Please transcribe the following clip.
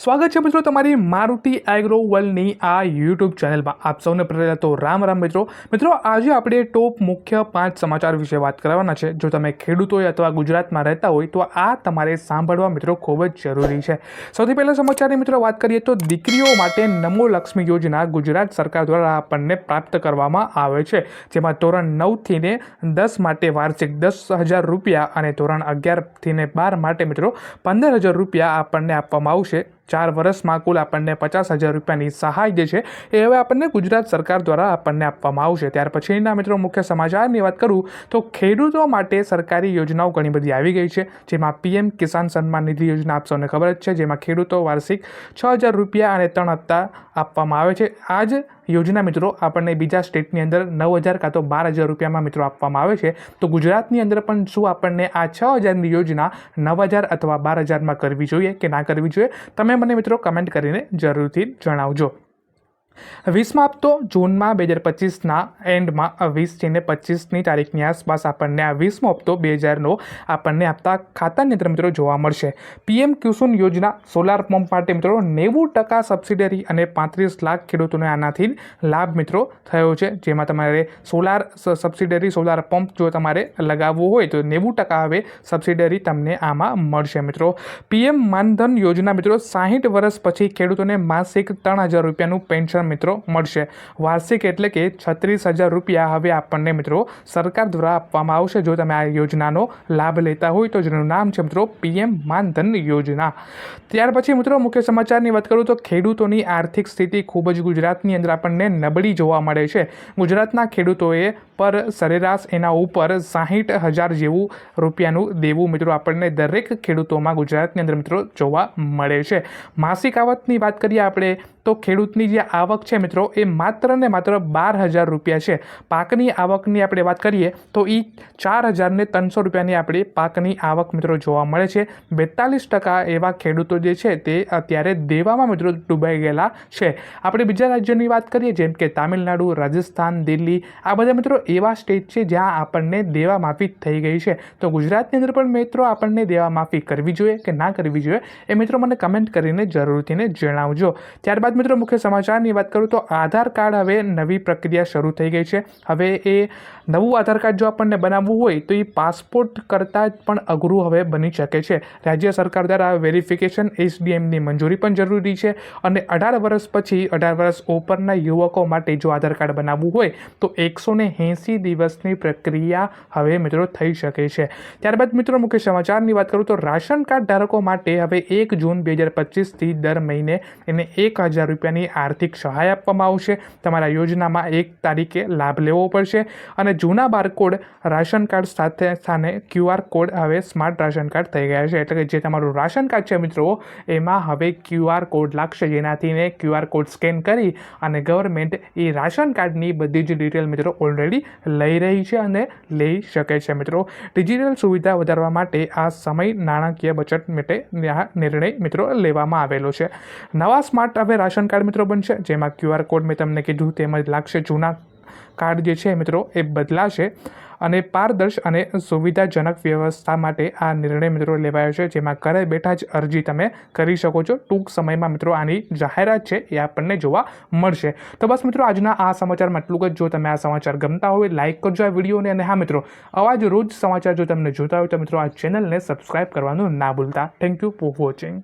સ્વાગત છે મિત્રો તમારી મારુતિ એગ્રો વર્લ્ડની આ યુટ્યુબ ચેનલમાં. આપ સૌને પહેલાં તો રામ રામ મિત્રો. મિત્રો, આજે આપણે ટોપ મુખ્ય પાંચ સમાચાર વિશે વાત કરવાના છે. જો તમે ખેડૂત હોય અથવા ગુજરાતમાં રહેતા હોય, તો આ તમારે સાંભળવા મિત્રો ખૂબ જ જરૂરી છે. સૌથી પહેલાં સમાચારની મિત્રો વાત કરીએ તો દીકરીઓ માટે નમો લક્ષ્મી યોજના ગુજરાત સરકાર દ્વારા આપણને પ્રાપ્ત કરવામાં આવે છે. જેમાં ધોરણ નવથી ને દસ માટે વાર્ષિક દસ હજાર રૂપિયા અને ધોરણ અગિયારથી ને બાર માટે મિત્રો પંદર હજાર રૂપિયા આપણને આપવામાં આવશે. ચાર વર્ષમાં કુલ આપણને પચાસ હજાર રૂપિયાની સહાય જે છે, એ હવે આપણને ગુજરાત સરકાર દ્વારા આપણને આપવામાં આવશે. ત્યાર પછીના મિત્રો મુખ્ય સમાચારની વાત કરું, તો ખેડૂતો માટે સરકારી યોજનાઓ ઘણી બધી આવી ગઈ છે, જેમાં પીએમ કિસાન સન્માન નિધિ યોજના આપ સૌને ખબર જ છે, જેમાં ખેડૂતો વાર્ષિક છ હજાર રૂપિયા અને ત્રણ હપ્તા આપવામાં આવે છે. આ જ યોજના મિત્રો, આપણને બીજા સ્ટેટની અંદર નવ હજાર કાં તો બાર હજાર રૂપિયામાં મિત્રો આપવામાં આવે છે. તો ગુજરાતની અંદર પણ શું આપણને આ છ હજારની યોજના નવ હજાર અથવા બાર હજારમાં કરવી જોઈએ કે ના કરવી જોઈએ? તમે મને મિત્રો કમેન્ટ કરીને જરૂરથી જણાવજો. વીસમાં હપ્તો જૂનમાં બે હજાર પચીસના એન્ડમાં વીસથી ને પચીસની તારીખની આસપાસ આપણને આ વીસમો હપ્તો બે હજારનો આપણને આપતા ખાતાની અંદર મિત્રો જોવા મળશે. પીએમ કુસુમ યોજના સોલાર પંપ માટે મિત્રો નેવું ટકા સબસિડરી અને પાંત્રીસ લાખ ખેડૂતોને આનાથી લાભ મિત્રો થયો છે. જેમાં તમારે સોલાર સબસિડરી સોલાર પંપ જો તમારે લગાવવું હોય તો નેવું ટકા હવે સબસિડરી તમને આમાં મળશે મિત્રો. પીએમ માનધન યોજના મિત્રો સાહીઠ વર્ષ પછી ખેડૂતોને માસિક ત્રણ હજાર રૂપિયાનું પેન્શન મિત્રો મળશે. વાર્ષિક એટલે કે છત્રીસ હજાર રૂપિયા હવે આપણને મિત્રો સરકાર દ્વારા આપવામાં આવશે. જો તમે આ યોજનાનો લાભ લેતા હોય તો જેનું નામ છે મિત્રો પીએમ માનધન યોજના. ત્યાર પછી મિત્રો મુખ્ય સમાચારની વાત કરું તો ખેડૂતોની આર્થિક સ્થિતિ ખૂબ જ ગુજરાતની અંદર આપણને નબળી જોવા મળે છે. ગુજરાતના ખેડૂતોએ પર સરેરાશ એના ઉપર સાહીઠ હજાર જેવું રૂપિયાનું દેવું મિત્રો આપણને દરેક ખેડૂતોમાં ગુજરાતની અંદર મિત્રો જોવા મળે છે. માસિક આવકની વાત કરીએ આપણે તો ખેડૂતની જે આવક છે મિત્રો એ માત્ર ને માત્ર બાર હજાર રૂપિયા છે. પાકની આવકની આપણે વાત કરીએ તો એ ચાર હજારને ત્રણસો રૂપિયાની આપણી પાકની આવક મિત્રો જોવા મળે છે. બેતાલીસ ટકા એવા ખેડૂતો જે છે તે અત્યારે દેવામાં મિત્રો ડૂબાઈ ગયેલા છે. આપણે બીજા રાજ્યોની વાત કરીએ જેમ કે તામિલનાડુ, રાજસ્થાન, દિલ્હી, આ બધા મિત્રો એવા સ્ટેટ છે જ્યાં આપણને દેવા માફી થઈ ગઈ છે. તો ગુજરાતની અંદર પણ મિત્રો આપણને દેવા માફી કરવી જોઈએ કે ના કરવી જોઈએ એ મિત્રો મને કમેન્ટ કરીને જરૂરથીને જણાવજો. ત્યારબાદ મિત્રો મુખ્ય સમાચારની વાત કરું તો આધાર કાર્ડ હવે નવી પ્રક્રિયા શરૂ થઈ ગઈ છે. હવે એ નવું આધાર કાર્ડ જો આપણને બનાવવું હોય તો એ પાસપોર્ટ કરતાં જ પણ અઘરું હવે બની શકે છે. રાજ્ય સરકાર દ્વારા વેરિફિકેશન એસડીએમની મંજૂરી પણ જરૂરી છે અને અઢાર વર્ષ પછી અઢાર વર્ષ ઉપરના યુવકો માટે જો આધાર કાર્ડ બનાવવું હોય તો એકસો ને એંસી દિવસની પ્રક્રિયા હવે મિત્રો થઈ શકે છે. ત્યારબાદ મિત્રો મુખ્ય સમાચારની વાત કરું તો રાશન કાર્ડ ધારકો માટે હવે એક જૂન બે હજાર પચીસથી દર મહિને એને એક હજાર રૂપિયાની આર્થિક સહાય આપવામાં આવશે. તમારા યોજનામાં એક તારીખે લાભ લેવો પડશે અને જૂના બારકોડ રાશન કાર્ડ સાથે સાથે ક્યુઆર કોડ હવે સ્માર્ટ રાશન કાર્ડ થઈ ગયા છે. એટલે કે જે તમારું રાશન કાર્ડ છે મિત્રો, એમાં હવે ક્યુઆર કોડ લાગશે. જેનાથી ને ક્યુઆર કોડ સ્કેન કરી અને ગવર્મેન્ટ એ રાશન કાર્ડની બધી જ ડિટેલ મિત્રો ઓલરેડી લઈ રહી છે અને લઈ શકે છે મિત્રો. ડિજિટલ સુવિધા વધારવા માટે આ સમય નાણાકીય બચત માટે નિર્ણય મિત્રો લેવામાં આવેલો છે. નવા સ્માર્ટ હવે રાશન કાર્ડ મિત્રો બનશે. જેમાં ક્યુઆર કોડ મેં તમને કીધું તેમજ લાગશે. જૂના કાર્ડ જે છે મિત્રો એ બદલાશે અને પારદર્શ અને સુવિધાજનક વ્યવસ્થા માટે આ નિર્ણય મિત્રો લેવાયો છે, જેમાં ઘરે બેઠા જ અરજી તમે કરી શકો છો. ટૂંક સમયમાં મિત્રો આની જાહેરાત છે એ આપણને જોવા મળશે. તો બસ મિત્રો આજના આ સમાચારમાં એટલું જ. જો તમે આ સમાચાર ગમતા હોય લાઇક કરજો આ વિડીયોને અને હા મિત્રો, આવા જ રોજ સમાચાર જો તમને જોતા હોય, તો મિત્રો આ ચેનલને સબસ્ક્રાઈબ કરવાનું ના ભૂલતા. Thank you for watching